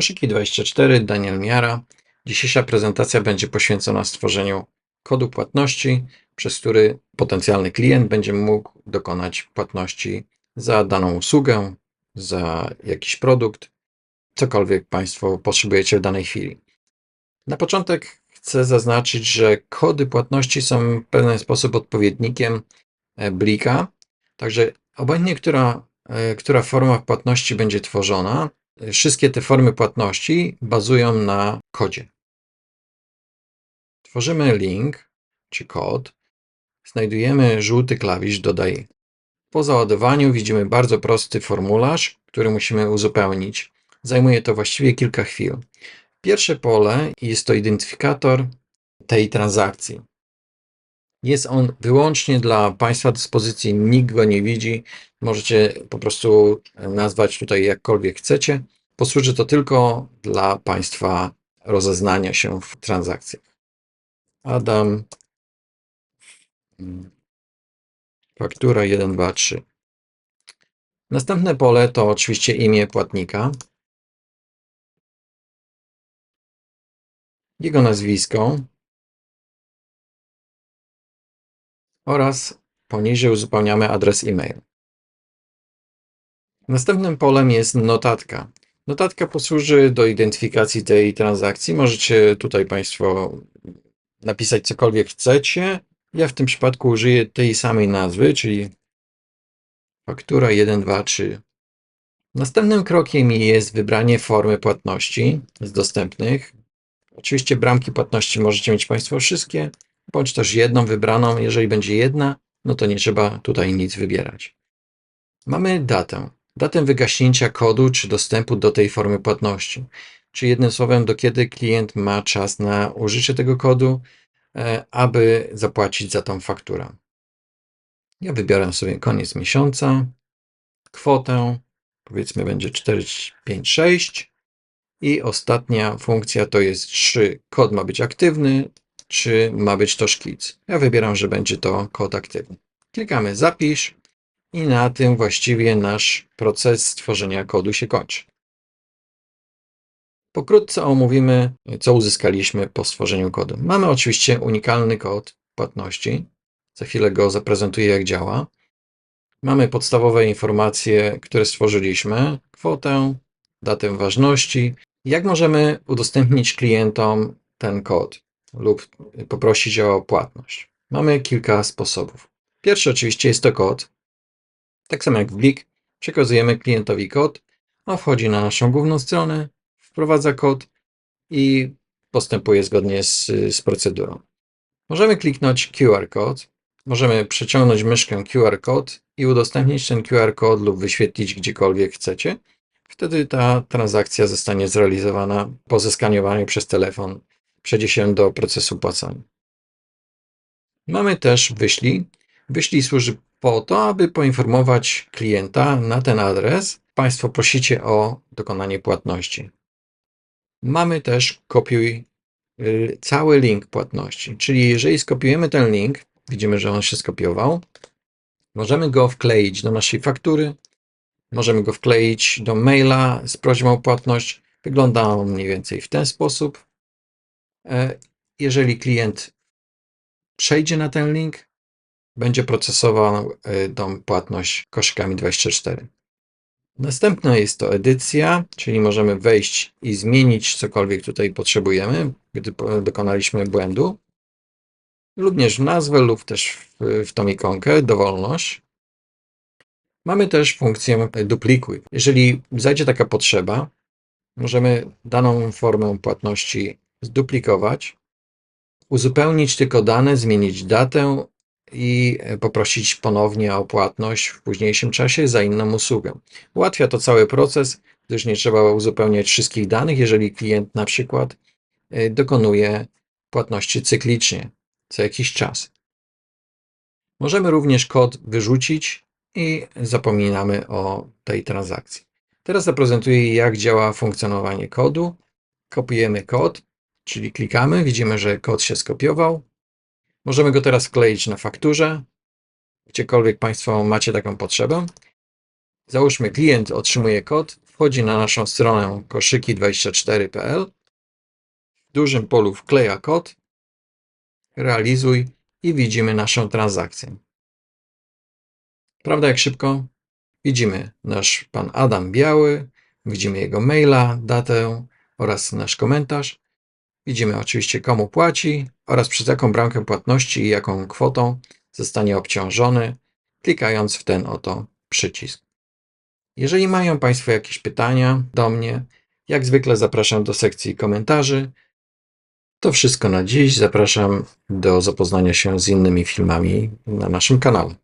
Koszyki24, Daniel Miara. Dzisiejsza prezentacja będzie poświęcona stworzeniu kodu płatności, przez który potencjalny klient będzie mógł dokonać płatności za daną usługę, za jakiś produkt, cokolwiek Państwo potrzebujecie w danej chwili. Na początek chcę zaznaczyć, że kody płatności są w pewien sposób odpowiednikiem e, blika, także obojętnie, która, e, która forma płatności będzie tworzona, wszystkie te formy płatności bazują na kodzie. Tworzymy link czy kod, znajdujemy żółty klawisz dodaj. Po załadowaniu widzimy bardzo prosty formularz, który musimy uzupełnić. Zajmuje to właściwie kilka chwil. Pierwsze pole jest to identyfikator tej transakcji. Jest on wyłącznie dla Państwa dyspozycji, nikt go nie widzi. Możecie po prostu nazwać tutaj jakkolwiek chcecie. Posłuży to tylko dla Państwa rozeznania się w transakcjach. Adam, faktura 1, 2, 3. Następne pole to oczywiście imię płatnika, jego nazwisko oraz poniżej uzupełniamy adres e-mail. Następnym polem jest notatka. Notatka posłuży do identyfikacji tej transakcji. Możecie tutaj Państwo napisać cokolwiek chcecie. Ja w tym przypadku użyję tej samej nazwy, czyli faktura 1, 2, 3. Następnym krokiem jest wybranie formy płatności z dostępnych. Oczywiście bramki płatności możecie mieć Państwo wszystkie, bądź też jedną wybraną. Jeżeli będzie jedna, no to nie trzeba tutaj nic wybierać. Mamy datę datę wygaśnięcia kodu czy dostępu do tej formy płatności. Czy jednym słowem, do kiedy klient ma czas na użycie tego kodu, e, aby zapłacić za tą fakturę. Ja wybiorę sobie koniec miesiąca, kwotę, powiedzmy będzie 456 i ostatnia funkcja to jest, czy kod ma być aktywny, czy ma być to szkic. Ja wybieram, że będzie to kod aktywny. Klikamy zapisz i na tym właściwie nasz proces tworzenia kodu się kończy. Pokrótce omówimy, co uzyskaliśmy po stworzeniu kodu. Mamy oczywiście unikalny kod płatności. Za chwilę go zaprezentuję, jak działa. Mamy podstawowe informacje, które stworzyliśmy, kwotę, datę ważności, jak możemy udostępnić klientom ten kod lub poprosić o płatność. Mamy kilka sposobów. Pierwszy oczywiście jest to kod, tak samo jak w Blik, przekazujemy klientowi kod, on wchodzi na naszą główną stronę, wprowadza kod i postępuje zgodnie z, z procedurą. Możemy kliknąć QR kod, możemy przeciągnąć myszkę QR kod i udostępnić ten QR kod lub wyświetlić gdziekolwiek chcecie. Wtedy ta transakcja zostanie zrealizowana po zeskaniowaniu przez telefon, przejdzie się do procesu płacenia. Mamy też wyślij. Wyślij służy po to, aby poinformować klienta na ten adres. Państwo prosicie o dokonanie płatności. Mamy też kopiuj y, cały link płatności, czyli jeżeli skopiujemy ten link, widzimy, że on się skopiował, możemy go wkleić do naszej faktury, możemy go wkleić do maila z prośbą o płatność. Wygląda on mniej więcej w ten sposób. E, jeżeli klient przejdzie na ten link, będzie procesował e, tą płatność koszykami 24. Następna jest to edycja, czyli możemy wejść i zmienić cokolwiek tutaj potrzebujemy, gdy dokonaliśmy błędu. Również w nazwę lub też w, w tą ikonkę, dowolność. Mamy też funkcję duplikuj. Jeżeli zajdzie taka potrzeba, możemy daną formę płatności zduplikować, uzupełnić tylko dane, zmienić datę i e, poprosić ponownie o płatność w późniejszym czasie za inną usługę. Ułatwia to cały proces, gdyż nie trzeba uzupełniać wszystkich danych, jeżeli klient na przykład e, dokonuje płatności cyklicznie, co jakiś czas. Możemy również kod wyrzucić i zapominamy o tej transakcji. Teraz zaprezentuję, jak działa funkcjonowanie kodu. Kopiujemy kod, czyli klikamy, widzimy, że kod się skopiował. Możemy go teraz wkleić na fakturze, gdziekolwiek Państwo macie taką potrzebę. Załóżmy, klient otrzymuje kod wchodzi na naszą stronę koszyki24.pl. W dużym polu wkleja kod, realizuj i widzimy naszą transakcję. Prawda jak szybko? Widzimy nasz pan Adam Biały, widzimy jego maila, datę oraz nasz komentarz. Widzimy oczywiście komu płaci oraz przez jaką bramkę płatności i jaką kwotą zostanie obciążony, klikając w ten oto przycisk. Jeżeli mają Państwo jakieś pytania do mnie, jak zwykle zapraszam do sekcji komentarzy. To wszystko na dziś. Zapraszam do zapoznania się z innymi filmami na naszym kanale.